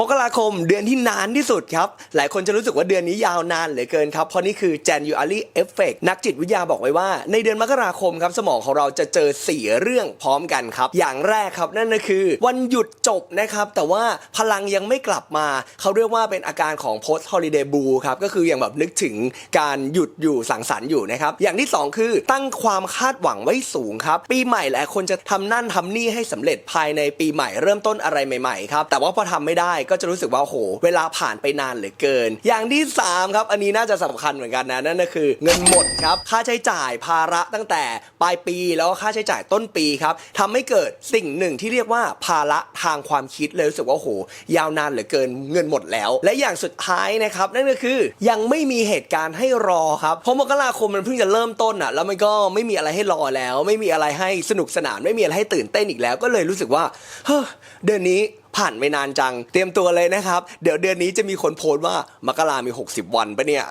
มกราคมเดือนที่นานที่สุดครับ หลายคนจะรู้สึกว่าเดือนนี้ยาวนานเหลือเกินครับ เพราะนี่คือ January Effect นักจิตวิทยาบอกไว้ว่า ในเดือนมกราคมครับสมองของเราจะเจอ 4 เรื่องพร้อมกันครับ อย่างแรกครับนั่นก็คือ วันหยุดจบนะครับ แต่ว่าพลังยังไม่กลับมา เขาเรียกว่าเป็นอาการของ post holiday blue ครับ ก็คืออย่างแบบนึกถึงการหยุดอยู่สังสรรค์อยู่นะครับ อย่างที่ 2 คือตั้งความคาดหวังไว้สูงครับ ปีใหม่หลายคนจะทำนั่นทำนี่ให้สำเร็จภายในปีใหม่เริ่มต้นอะไรใหม่ๆครับ แต่ว่าพอทำไม่ได้ก็จะรู้สึกว่าโห เวลาผ่านไปนานเหลือเกิน อย่างที่ 3 ครับ อันนี้น่าจะสำคัญเหมือนกันนะนั่นก็คือเงินหมดครับ ค่าใช้จ่ายภาระตั้งแต่ปลายปีแล้วก็ค่าใช้จ่ายต้นปีครับทำให้เกิดสิ่งหนึ่งที่เรียกว่าภาระทางความคิดเลยรู้สึกว่าโห ยาวนานเหลือเกินเงินหมดแล้ว และอย่างสุดท้ายนะครับนั่นก็คือยังไม่มีเหตุการณ์ให้รอครับเพราะมกราคมมันเพิ่งจะเริ่มต้นอะแล้วมันก็ไม่มีอะไรให้รอแล้ว ไม่มีอะไรให้สนุกสนานไม่มีอะไรให้ตื่นเต้นอีกแล้ว ก็เลยรู้สึกว่าเฮ้อเดือนนี้ ผ่านไม่นานจัง เตรียมตัวเลยนะครับ เดี๋ยวเดือนนี้จะมีคนโพสต์ว่ามกรามี 60 วันปะเนี่ย